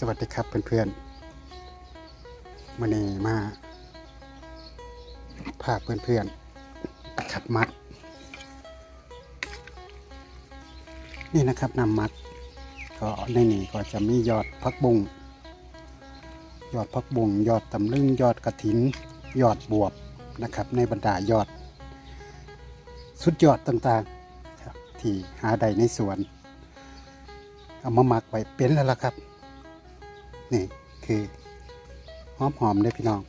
สวัสดีครับเพื่อนๆวันนี้มาพาเพื่อนๆขับมัด นี่นะครับนำมัด ก็ในนี้ก็จะมียอดพักบุงยอดพักบุงยอดตำลึงยอดกระถิน ยอดบวบนะครับ ในบรรดายอด สุดยอดต่างๆที่หาได้ในสวน เอามาหมักไว้เป็นแล้วล่ะครับ นี่คือหอมหอมเลยพี่น้อง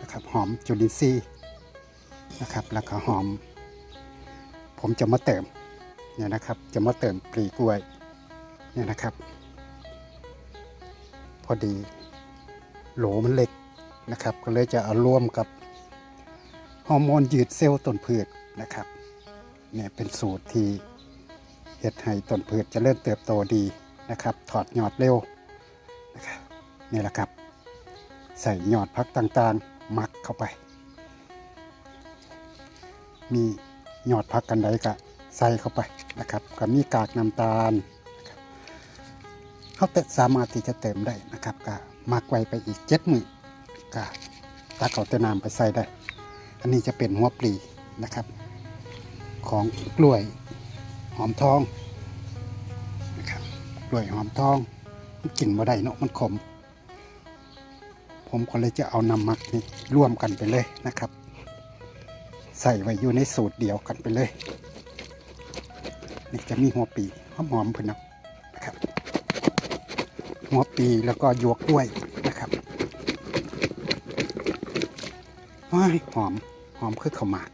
นะครับหอมจุลินทรีย์นะครับแล้วก็หอม ผมจะมาเติมเนี่ยนะครับ จะมาเติมปลีกล้วยเนี่ยนะครับ พอดีโหลมันเล็กนะครับ ก็เลยจะเอาร่วมกับฮอร์โมนยืดเซลล์ต้นพืชนะครับเนี่ยเป็นสูตรที่เฮ็ดให้ต้นพืชจะเริ่มเติบโตดี นะครับ ถอดหยอดเร็วนะครับนี่แหละครับ ใส่หยอดพักต่างๆ มักเข้าไป มีหยอดพักกันใดก็ใส่เข้าไปนะครับก็มีกากน้ำตาลเขาเตสามารถที่จะเติมได้นะครับก็มักไว้ไปอีกเจ็ดมือก็ตักเอาแต่น้ำไปใส่ได้ อันนี้จะเป็นหัวปลีนะครับ ของกล้วยหอมทอง กล้วยหอมทอง มันกินบ่ได้เนาะมันขม ผมก็เลยจะเอานำมักนี่ร่วมกันไปเลยนะครับ ใส่ไว้อยู่ในสูตรเดียวกันไปเลย นี่จะมีหัวปีหอมหอมๆเพื่อนนะนะครับ หัวปีแล้วก็ยวกด้วยนะครับว้ายหอมหอมคือข้าวหมาก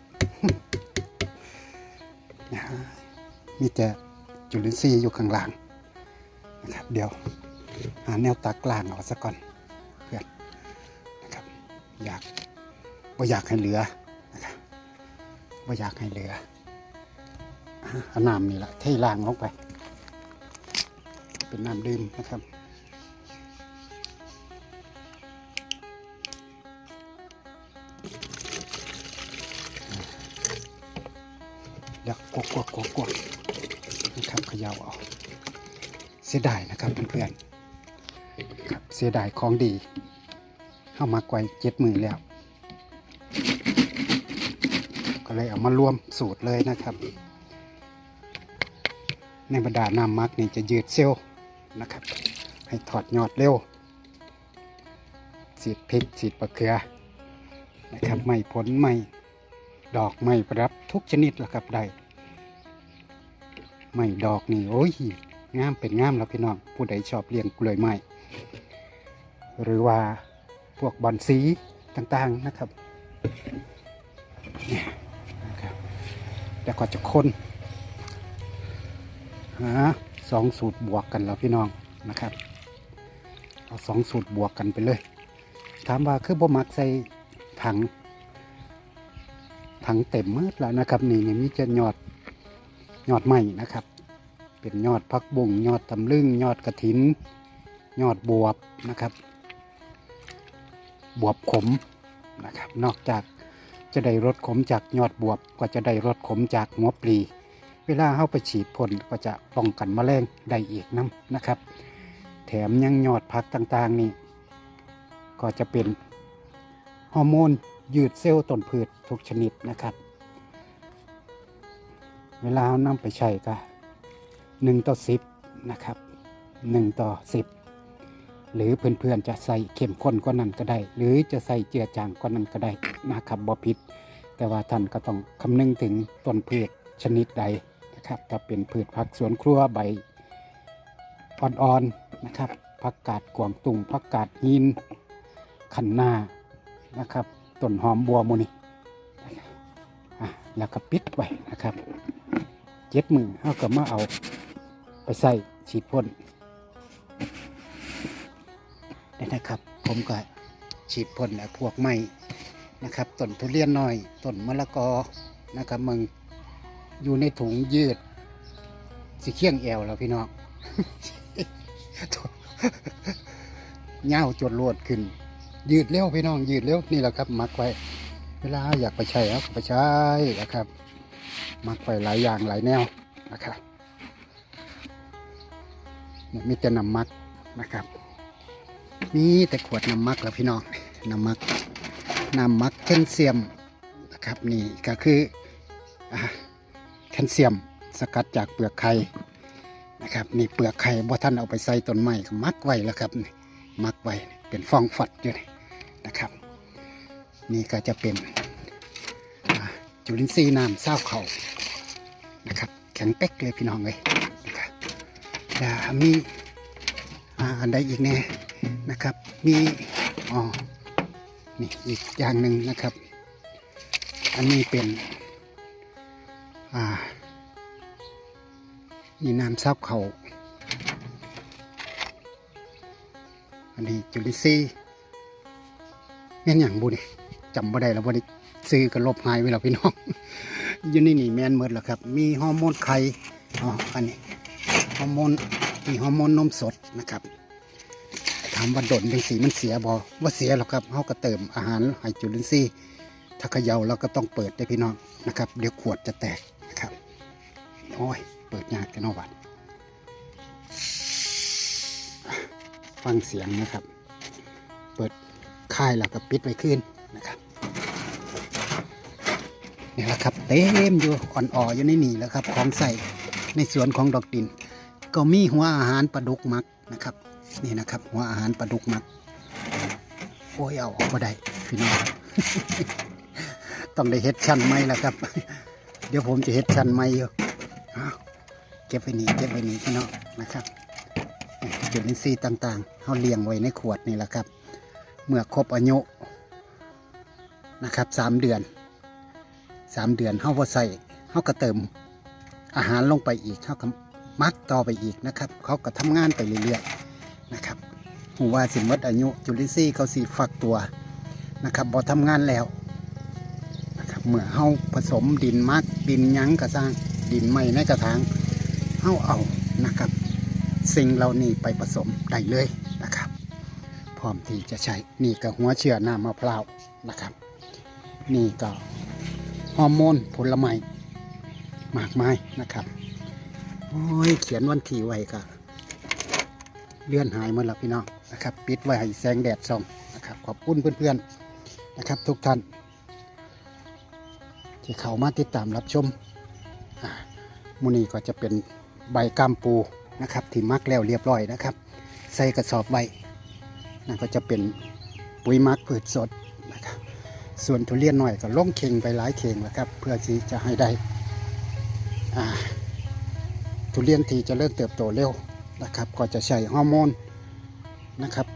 นะฮะมีแต่จุลินทรีย์อยู่ข้างล่าง นะครับ เดี๋ยวหาแนวตักลางเอาซะก่อนเพื่อนนะครับ อยากว่าอยากให้เหลือนะครับว่าอยากให้เหลืออะเอาน้ำนี่แหละเทล่างลงไป เป็นน้ำดื่มนะครับเดี๋ยวกวกกวกกวกกวกนะครับเขย่าเอา เสียดายนะครับเพื่อนๆครับเสียดายของดี เข้ามาไกวเจ็ดมือแล้ว ก็เลยเอามารวมสูตรเลยนะครับ ในบรรดาน้ำมักนี่จะยืดเซลล์นะครับ ให้ถอดยอดเร็วสีดพริกสีดปลาเกลือนะครับไม่ผลไม่ดอกไม้ประดับทุกชนิดละครับได้ไม้ดอกนี่โอ้ย งามเป็นงามแล้วพี่น้อง ผู้ใดชอบเลี้ยงกล้วยไม้หรือว่าพวกบอนสีต่างๆนะครับเนี่ยนะครับแล้วก็จะคนหาสองสูตรบวกกันแล้วพี่น้องนะครับเอาสองสูตรบวกกันไปเลย ถามว่าคือบ่มักใส่ถังถังเต็มมืดแล้วนะครับ นี่ยังมีจะยอดหยอดใหม่นะครับ เป็นยอดพักบุ่งยอดตำลึงยอดกระถิน ยอดบวบนะครับ บวบขมนะครับ นอกจากจะได้รสขมจากยอดบวบก็จะได้รสขมจากหัวปลี เวลาเข้าไปฉีดพ่นก็จะป้องกันแมลงได้อีกน้ำนะครับ แถมยังยอดผักต่างๆนี่ก็จะเป็นฮอร์โมนยืดเซลล์ต้นพืชทุกชนิดนะครับ เวลาเอานำไปใช้ก็ หนึ่งต่อสิบนะครับหนึ่งต่อสิบหรือเพื่อนๆจะใส่เข้มข้นกว่านั้นก็ได้ หรือจะใส่เจือจางกว่านั้นก็ได้นะครับบ่ผิด แต่ว่าท่านก็ต้องคำนึงถึงต้นพืชชนิดใดนะครับถ้าเป็นพืชผักสวนครัวใบอ่อนๆนะครับผักกาดกวางตุงผักกาดหินขันนานะครับต้นหอมบัวโมนี่นะครับอะแล้วก็ปิดไว้นะครับเจ็ดมือเอาก็มาเอา ไปใส่ฉีดพ่นนะครับ ผมก็ฉีดพ่นแล้พวกไม้นะครับต้นทุเรียนน้อยต้นมะละกอนะครับมึงอยู่ในถุงยืดสีเขี้ยงแอวแล้วพี่น้องเง่าจดโลดขึ้น ยืดเร็วพี่น้อง ยืดเร็วนี่แหละครับมักไว้ เวลาอยากไปใช้เอาก็ไปใช้นะครับ มักไปหลายอย่างหลายแนวนะครับ มีแต่น้ำมักนะครับ มีแต่ขวดน้ำมักแล้วพี่น้องน้ำมักน้ำมักแคลเซียมนะครับนี่ก็คือแคลเซียมสกัดจากเปลือกไข่นะครับนี่เปลือกไข่บ่ท่านเอาไปใส่ต้นไม้ก็มักไว้แล้วครับมักไว้เป็นฟองฝัดอยู่นะครับ นี่ก็จะเป็นจุลินทรีย์น้ำเศร้าเขานะครับ แข็งเป๊กเลยพี่น้องเลย นะมีอันใดอีกแน่นะครับ มีอ๋อนี่อีกอย่างหนึ่งนะครับ อันนี้เป็นอ่านี่น้ำเศร้าเขาอันนี้จุลินทรีย์แม่นอย่างบุนี่จำบ่ได้แล้วบ่ได้ซื้อก็ลบหายไปแล้วพี่น้อง อยู่นี่นี่แม่นหมดแล้วครับ มีฮอร์โมนไข่อ๋ออันนี้ ฮอร์โมนมีฮอร์โมนนมสดนะครับถามว่าดนจังสีมันเสียบ่ว่าเสียหรอกครับเฮาก็เติมอาหารให้จุลินทรีย์ถ้าเขย่าเราก็ต้องเปิดได้พี่น้องนะครับ เดี๋ยวขวดจะแตกนะครับโอ้ยเปิดยากกันนาะบัดฟังเสียงนะครับ เปิดค่ายแล้วก็ปิดไว้ขึ้นนะครับนี่แหละครับเต็มอยู่อ่อนๆอยู่ในนี่แล้วครับ ของใส่ในสวนของดอกดิน ก็มีหัวอาหารปลาดุกมักนะครับ นี่นะครับ หัวอาหารปลาดุกมักโอ้ยเอาออกมาได้พี่น้องต้องได้เฮ็ดชั้นใหม่แล้วครับ เดี๋ยวผมจะเฮ็ดชั้นใหม่อยู่อ้าวเก็บไว้นี่เก็บไว้นี่พี่น้องนะครับจุลินทรีย์ต่างๆเขาเลี้ยงไว้ในขวดนี่แหละครับ เมื่อครบอายุนะครับสามเดือนสามเดือนเขาพอใส่เขาก็เติมอาหารลงไปอีกเขาก็ มักต่อไปอีกนะครับ เขาก็ทำงานไปเรื่อยๆนะครับหูว่าสิมดอายุจุลินทรีย์เขาสีฟักตัวนะครับบอทำงานแล้วนะครับเมื่อเขาผสมดินมักดินยั้งกระสร้างดินใหม่ในกระถางเขาเอานะครับ สิ่งเหล่านี้ไปผสมได้เลยนะครับ พร้อมที่จะใช้นี่ก็หัวเชื้อน้ำมะพร้าวนะครับ นี่ก็ฮอร์โมนผลไม้มากมายนะครับ โอ้ยเขียนวันที่ไว้ก็เลื่อนหายหมดแล้วพี่น้องนะครับ ปิดไว้ให้แสงแดดส่องนะครับ ขอบคุณเพื่อนๆนะครับ ทุกท่าน ที่เข้ามาติดตามรับชมมูนีก็จะเป็นใบกามปูนะครับ ที่มักแล้วเรียบร้อยนะครับ ใส่กระสอบไว้นั่นก็จะเป็นปุ๋ยมักพืชสดนะครับส่วนทุเรียนหน่อยก็ล่งเข่งไปหลายเข่งแล้วครับ เพื่อที่จะให้ได้อ่า ทุเรียนที่จะเริ่มเติบโตเร็วนะครับ ก็จะใช้ฮอร์โมนนะครับ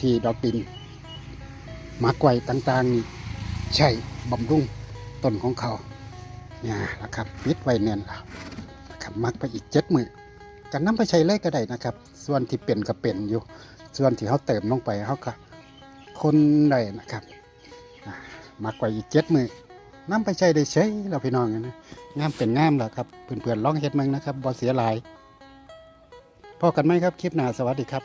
ที่ดอกดินหมากไว้ต่างๆนี่ใช้บำรุงต้นของเขาเนี่ยนะครับปิดไว้เนียนแล้วนะครับมักไปอีกเจ็ดมือกันน้ำไปใช้เลยก็ได้นะครับ ส่วนที่เป็นก็เป็นอยู่ ส่วนที่เขาเติมลงไปเขาก็คนได้นะครับมากกว่าอีกเจ็ดมือ น้ำไปใช้ได้ใช้เราพี่น้องนะงามเป็นงามแล้วครับเพื่อนๆลองเฮ็ดมั้งนะครับบ่เสียหลายพอกันไหมครับคลิปหน้าสวัสดีครับ